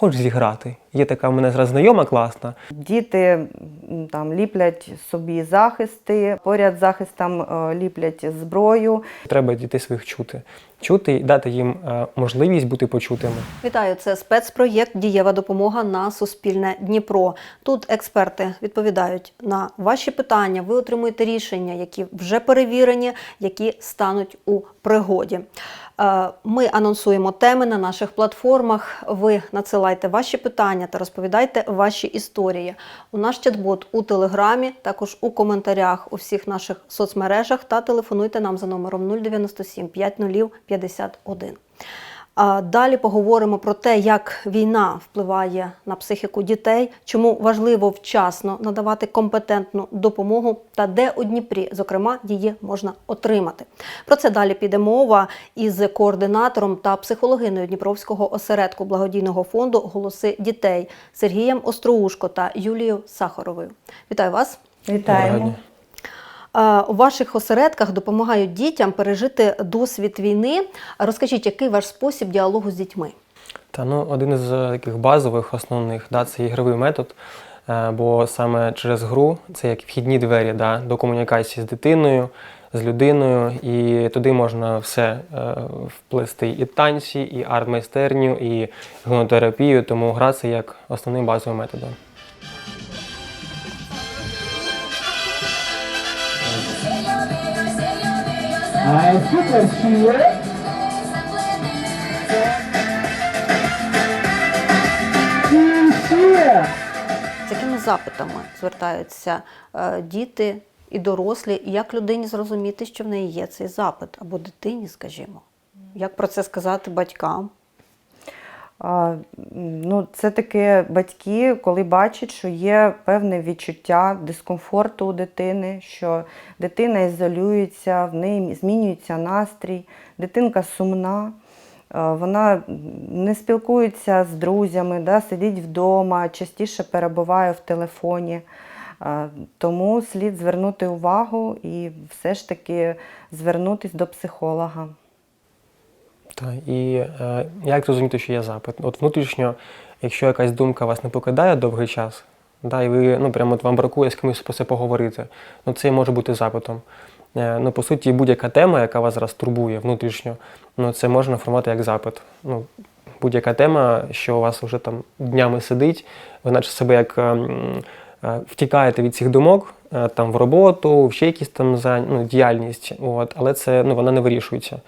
хочеш зіграти? Є така в мене зараз знайома класна. Діти там ліплять собі захисти, поряд з захистом е, ліплять зброю. Треба дітей своїх чути. Чути і дати їм е, можливість бути почутими. Вітаю, це спецпроєкт Дієва допомога на Суспільне Дніпро. Тут експерти відповідають на ваші питання. Ви отримуєте рішення, які вже перевірені, які стануть у пригоді. Е, Ми анонсуємо теми на наших платформах. Ви надсилайте ваші питання та розповідайте ваші історії. У наш чат-бот у телеграмі, також у коментарях у всіх наших соцмережах та телефонуйте нам за номером 097 50 51. А Далі поговоримо про те, як війна впливає на психіку дітей, чому важливо вчасно надавати компетентну допомогу та де у Дніпрі, зокрема, її можна отримати. Про це далі піде мова із координатором та психологиною Дніпровського осередку благодійного фонду Голоси дітей Сергієм Остроушко та Юлією Сахаровою. Вітаю вас! Вітаємо. У ваших осередках допомагають дітям пережити досвід війни. Розкажіть, який ваш спосіб діалогу з дітьми? Та ну один із е, таких базових основних да, це ігровий метод. Е, Бо саме через гру це як вхідні двері да, до комунікації з дитиною, з людиною, і туди можна все е, вплести і танці, і арт-майстерню, і гнотерапію, тому гра це як основний базовий метод. Super here. Here. З якими запитами звертаються е, діти і дорослі, і як людині зрозуміти, що в неї є цей запит, або дитині, скажімо? Як про це сказати батькам? Ну, це таке батьки, коли бачать, що є певне відчуття дискомфорту у дитини, що дитина ізолюється, в неї змінюється настрій, дитинка сумна, вона не спілкується з друзями, да, сидить вдома, частіше перебуває в телефоні. Тому слід звернути увагу і все ж таки звернутися до психолога. Так, і е, як зрозуміти, що є запит? От внутрішньо, якщо якась думка вас не покидає довгий час, да, і ви ну, прямо от вам бракує з кимось про це поговорити, ну це може бути запитом. Е, ну, по суті, будь-яка тема, яка вас зараз турбує внутрішньо, ну це можна формувати як запит. Ну, будь-яка тема, що у вас вже там днями сидить, ви наче себе як ем, е, втікаєте від цих думок, е, там в роботу, в ще якісь там за, ну, діяльність, от, але це ну, вона не вирішується.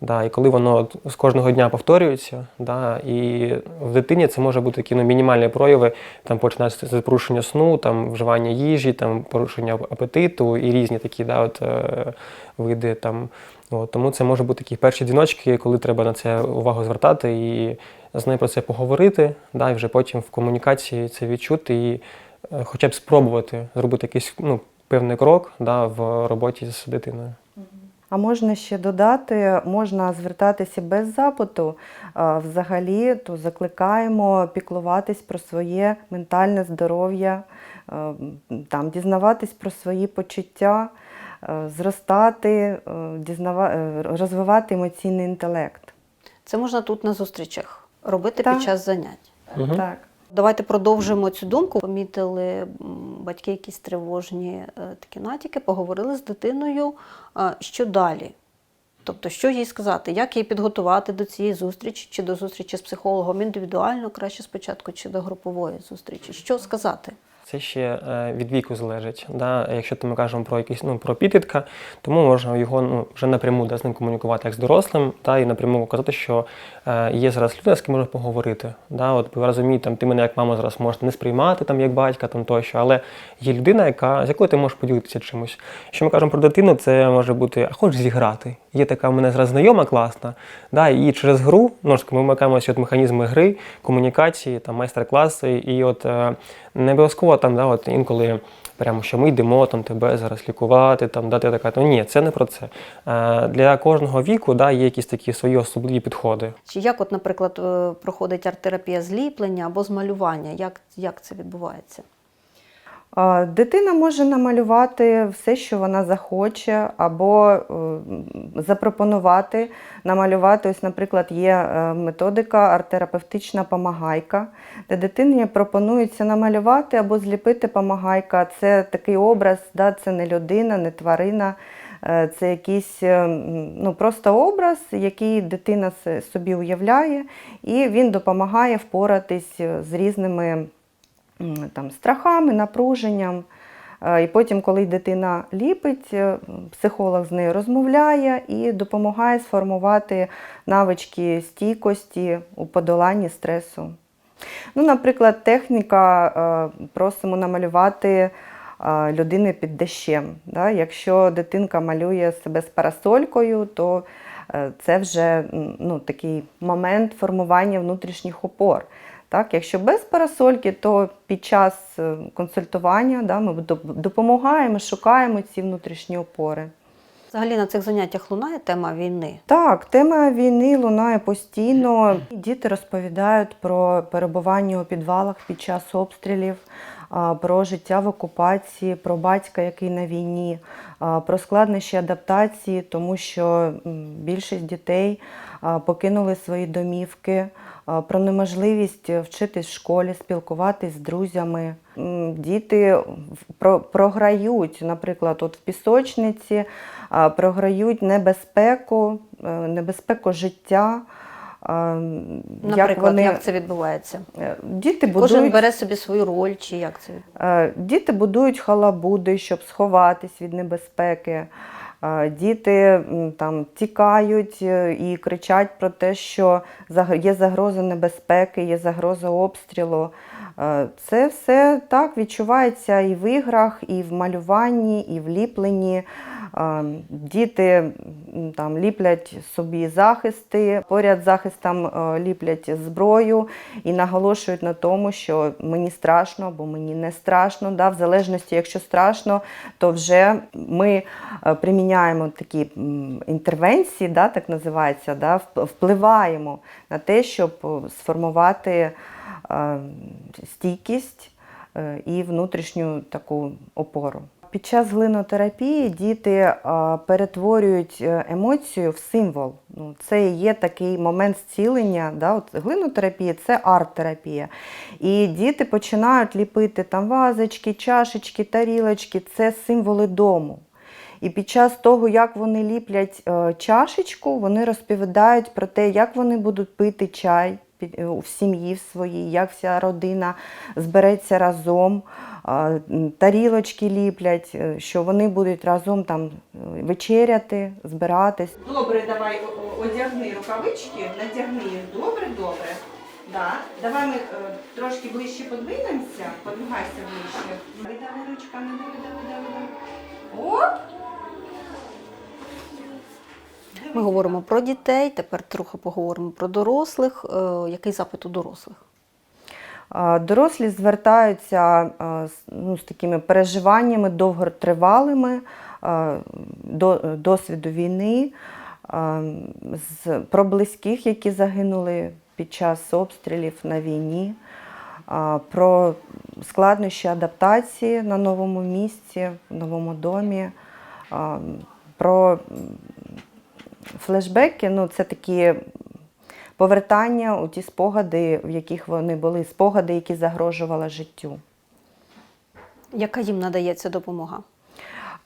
Да, і коли воно з кожного дня повторюється, да, і в дитині це може бути такі ну, мінімальні прояви, там починається з порушення сну, там вживання їжі, там порушення апетиту і різні такі да, от, е, види. Там, от, тому це може бути такі перші дзвіночки, коли треба на це увагу звертати і з нею про це поговорити, да, і вже потім в комунікації це відчути і е, хоча б спробувати зробити якийсь ну, певний крок да, в роботі з дитиною. А можна ще додати, можна звертатися без запиту. Взагалі, то закликаємо піклуватись про своє ментальне здоров'я, е, там, дізнаватись про свої почуття, е, зростати, е, дізнава... розвивати емоційний інтелект. Це можна тут на зустрічах робити Так. під час занять. Мгм. Так. Давайте продовжимо цю думку. Помітили батьки якісь тривожні е, такі натяки, поговорили з дитиною, що далі. Тобто, що їй сказати, як її підготувати до цієї зустрічі, чи до зустрічі з психологом індивідуально, краще спочатку, чи до групової зустрічі. Що сказати? Це ще е, від віку залежить. Да? Якщо ми кажемо про якийсь ну, про підлітка, тому можна його ну, вже напряму да, з ним комунікувати як з дорослим, та, і напряму казати, що е, є зараз людина, з ким можна поговорити. Да? От ви розумієте, там, ти мене як мама зараз можеш не сприймати там, як батька там, тощо, але є людина, яка, з якою ти можеш поділитися чимось. Якщо ми кажемо про дитину, це може бути, а хочеш зіграти. Є така в мене зараз знайома класна, да, і через гру ну, ми вмикаємося от механізми гри, комунікації, там, майстер-класи, і от е, не обов'язково там, да, от інколи прямо що ми йдемо там тебе зараз лікувати, там дати така. Ну ні, це не про це. Е, для кожного віку да, є якісь такі свої особливі підходи. Чи як, от, наприклад, е, проходить арт-терапія зліплення або з малювання? Як, як це відбувається? Дитина може намалювати все, що вона захоче, або е, запропонувати намалювати. Ось, наприклад, є е, методика арт-терапевтична помагайка, де дитині пропонується намалювати або зліпити помагайка. Це такий образ, да, це не людина, не тварина. е, Це якийсь ну, просто образ, який дитина собі уявляє, і він допомагає впоратись з різними там, страхами, напруженням. Е, І потім, коли дитина ліпить, е, психолог з нею розмовляє і допомагає сформувати навички стійкості у подоланні стресу. Ну, наприклад, техніка е, просимо намалювати людини під дощем. Якщо дитинка малює себе з парасолькою, то це вже ну, такий момент формування внутрішніх опор. Так, якщо без парасольки, то під час е, консультування да, ми доп- допомагаємо, шукаємо ці внутрішні опори. Взагалі на цих заняттях лунає тема війни. Так, тема війни лунає постійно. Діти розповідають про перебування у підвалах під час обстрілів, про життя в окупації, про батька, який на війні, про складнощі адаптації, тому що більшість дітей покинули свої домівки, про неможливість вчитись в школі, спілкуватись з друзями. Діти програють, наприклад, от в пісочниці, програють небезпеку, е, небезпеку життя. Наприклад, як, це відбувається? е, Діти Кожен бере собі свою роль, чи як це? е, діти будують халабуди, щоб сховатись від небезпеки. Е, Діти там тікають і кричать про те, що є загроза небезпеки, є загроза обстрілу. Це все так відчувається і в іграх, і в малюванні, і в ліпленні. Діти там ліплять собі захисти, поряд з захистом е, ліплять зброю і наголошують на тому, що мені страшно або мені не страшно. Да? В залежності, якщо страшно, то вже ми е, приміняємо такі інтервенції, да, так називається, да? впливаємо на те, щоб сформувати е, стійкість і внутрішню таку опору. Під час глинотерапії діти е, перетворюють е, емоцію в символ. Ну, це є такий момент зцілення. Да? От глинотерапія це арт-терапія. І діти починають ліпити там вазочки, чашечки, тарілочки це символи дому. І під час того, як вони ліплять е, чашечку, вони розповідають про те, як вони будуть пити чай в сім'ї в своїй, як вся родина збереться разом, тарілочки ліплять, е, що вони будуть разом там е, вечеряти, збиратись. Добре, давай одягни рукавички, надягни їх. Добре, добре. Да. Давай ми е, трошки ближче подвинемося. Подвигайся ближче. Видави ручками, дави, дави. Оп! Ми говоримо про дітей, тепер трохи поговоримо про дорослих. Е, Який запит у дорослих? Дорослі звертаються ну, з такими переживаннями довготривалими до досвіду війни, про близьких, які загинули під час обстрілів на війні, про складнощі адаптації на новому місці, в новому домі, про флешбеки, ну це такі повертання у ті спогади, в яких вони були, спогади, які загрожували життю. Яка їм надається допомога?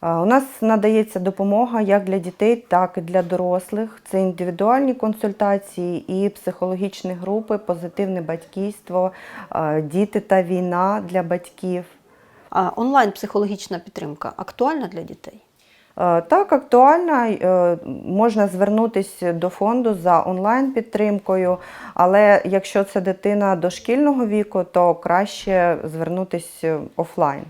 У нас надається допомога як для дітей, так і для дорослих. Це індивідуальні консультації і психологічні групи, позитивне батьківство, діти та війна для батьків. А онлайн-психологічна підтримка актуальна для дітей? Е, Так, актуально, е, можна звернутися до фонду за онлайн-підтримкою, але якщо це дитина дошкільного віку, то краще звернутися офлайн.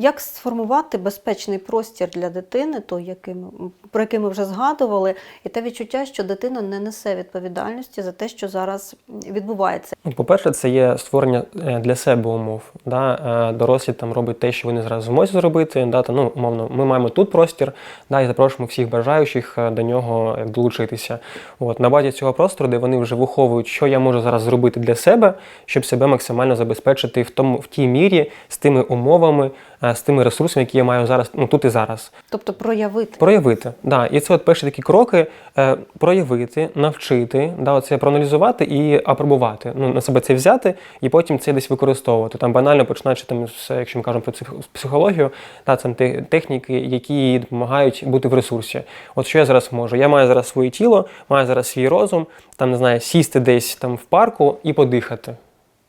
Як сформувати безпечний простір для дитини, той, який ми, про який ми вже згадували, і те відчуття, що дитина не несе відповідальності за те, що зараз відбувається? Ну, По-перше, це є створення е, для себе умов. Да? Е, Дорослі там роблять те, що вони зараз зможуть зробити. Да? Та, ну, умовно, ми маємо тут простір, да, і запрошуємо всіх бажаючих е, до нього долучитися. От, на базі цього простору, де вони вже виховують, що я можу зараз зробити для себе, щоб себе максимально забезпечити в тому в тій мірі з тими умовами, з тими ресурсами, які я маю зараз, ну тут і зараз. Тобто проявити. Проявити, да. І це от перші такі кроки е, проявити, навчити, да, оце проаналізувати і апробувати. Ну, на себе це взяти і потім це десь використовувати. Там банально починаючи там, з, якщо ми кажемо про псих- психологію, да, це те- техніки, які допомагають бути в ресурсі. От що я зараз можу? Я маю зараз своє тіло, маю зараз свій розум, там не знаю, сісти десь там в парку і подихати.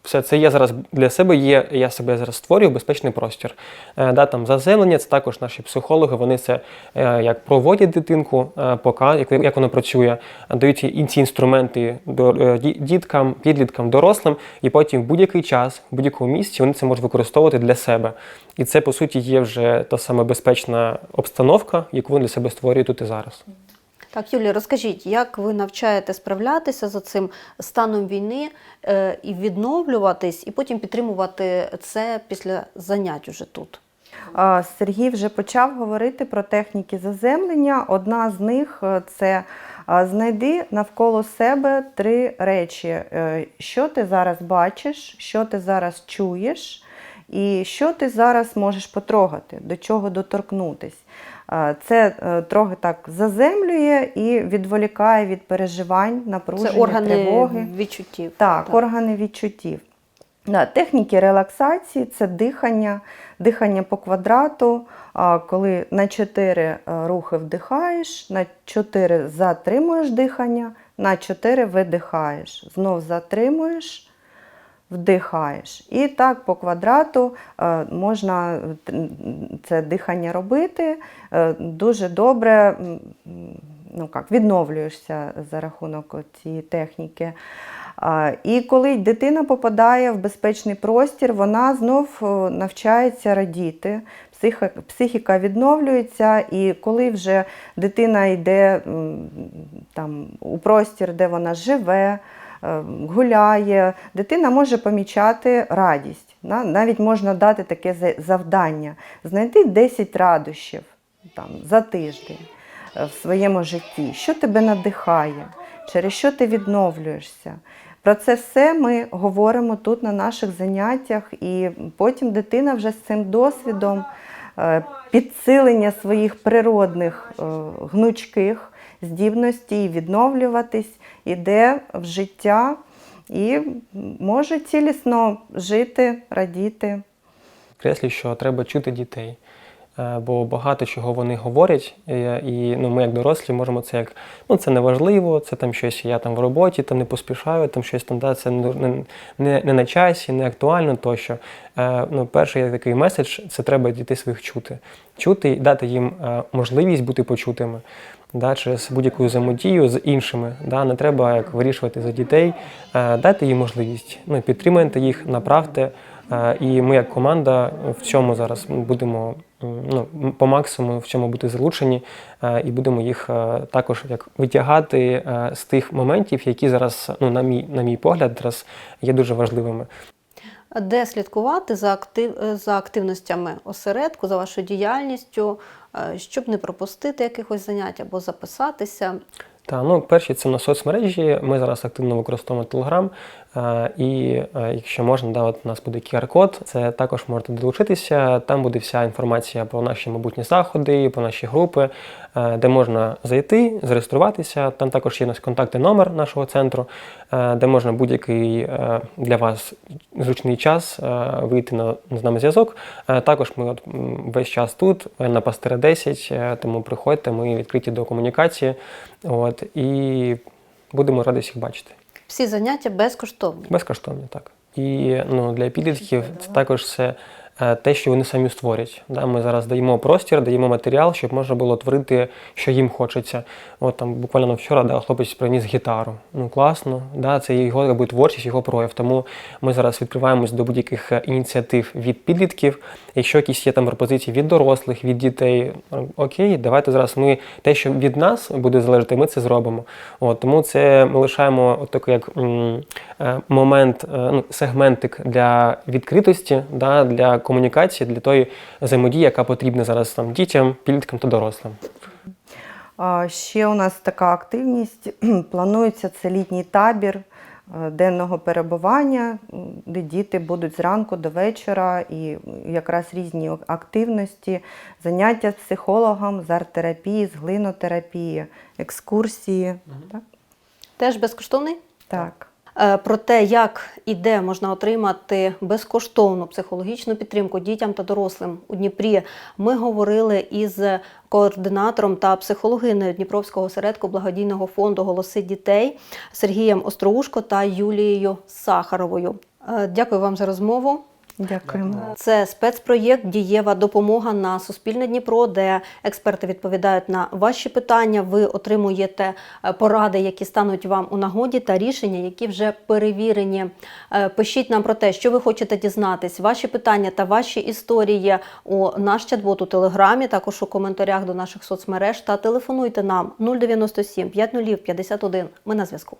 Все це я зараз для себе є, я себе зараз створюю безпечний простір. Е, да, там заземлення, це також наші психологи, вони це е, як проводять дитинку, е, показують, як, як воно працює, дають їй ці інструменти до, е, діткам, підліткам, дорослим, і потім в будь-який час, в будь-якому місці вони це можуть використовувати для себе. І це, по суті, є вже та сама безпечна обстановка, яку вони для себе створюють тут і зараз. Так, Юлія, розкажіть, як ви навчаєте справлятися з цим станом війни е, і відновлюватись, і потім підтримувати це після занять уже тут? Сергій вже почав говорити про техніки заземлення. Одна з них е, це знайди навколо себе три речі: Е, що ти зараз бачиш, що ти зараз чуєш, і що ти зараз можеш потрогати, до чого доторкнутись. Це е, трохи так заземлює і відволікає від переживань, напруження, Це органи тривоги. відчуттів. Так, органи відчуттів. Техніки релаксації це дихання, дихання по квадрату, коли на 4 рухи вдихаєш, на 4 затримуєш дихання, на 4 видихаєш. Знов затримуєш, вдихаєш. І так по квадрату е, можна це дихання робити. Е, Дуже добре ну, як, відновлюєшся за рахунок цієї техніки. І коли дитина попадає в безпечний простір, вона знов е, навчається радіти, психіка відновлюється, і коли вже дитина йде там, у простір, де вона живе, е, гуляє, дитина може помічати радість. Навіть можна дати таке завдання: знайти 10 радощів там, за тиждень е, в своєму житті, що тебе надихає, через що ти відновлюєшся. Про це все ми говоримо тут на наших заняттях, і потім дитина вже з цим досвідом е, підсилення своїх природних е, здібностей відновлюватись, іде в життя і може цілісно жити, радіти. Креслі, що треба чути дітей. Е, Бо багато чого вони говорять, і ну, ми, як дорослі, можемо це як ну це не важливо, це там щось я там в роботі, там не поспішаю, там щось там да, це не, не, не, на часі, не актуально тощо. Е, ну, перший такий меседж це треба дітей своїх чути. Чути і дати їм е, можливість бути почутими. Да, через будь-яку взаємодію з іншими. Да, не треба як вирішувати за дітей, е, дайте їм можливість. Ну, підтримайте їх, направте. Е, І ми, як команда, в цьому зараз будемо ну, по максимуму в цьому бути залучені е, і будемо їх е, також як витягати е, з тих моментів, які зараз, ну, на мій, на мій погляд, зараз є дуже важливими. Де слідкувати за, актив, за активностями осередку, за вашою діяльністю, щоб не пропустити якихось занять або записатися. Та ну перші це на соцмережі. Ми зараз активно використовуємо Telegram. Е, і е, якщо можна, да, от у нас буде QR-код, це також можете долучитися. Там буде вся інформація про наші майбутні заходи, про наші групи, е, де можна зайти, зареєструватися. Там також є у нас контактний номер нашого центру, де можна будь-який для вас зручний час вийти на з нами зв'язок. Також ми от весь час тут, на Пастера 10, е, тому приходьте, ми відкриті до комунікації. От, і будемо раді всіх бачити. Всі заняття безкоштовні. Безкоштовні, так. І ну, для підлітків це також все те, що вони самі створять. Да, ми зараз даємо простір, даємо матеріал, щоб можна було творити, що їм хочеться. От там буквально вчора да, хлопець приніс гітару. Ну класно, да, це його якби, творчість, його прояв. Тому ми зараз відкриваємось до будь-яких е, ініціатив від підлітків. Якщо якісь є там пропозиції від дорослих, від дітей, е, окей, давайте зараз ми те, що від нас буде залежати, ми це зробимо. От, тому це ми лишаємо от такий як е, момент, е, ну, сегментик для відкритості, да, для комунікації, для тої взаємодії, яка потрібна зараз там дітям, підліткам та дорослим. Ще у нас така активність. Планується це літній табір е, денного перебування, де діти будуть зранку до вечора і якраз різні активності, заняття з психологом, з арт-терапії, з глинотерапії, екскурсії. Так? Теж безкоштовний? так. Е, Про те, як і де можна отримати безкоштовну психологічну підтримку дітям та дорослим у Дніпрі, ми говорили із координатором та психологиною Дніпровського осередку благодійного фонду Голоси дітей Сергієм Остроушко та Юлією Сахаровою. Е, Дякую вам за розмову. Дякуємо. Це спецпроєкт Дієва допомога на Суспільне Дніпро, де експерти відповідають на ваші питання. Ви отримуєте е, поради, які стануть вам у нагоді, та рішення, які вже перевірені. Е, Пишіть нам про те, що ви хочете дізнатись, ваші питання та ваші історії у наш чат-бот у телеграмі, також у коментарях до наших соцмереж та телефонуйте нам 097 50 51. Ми на зв'язку.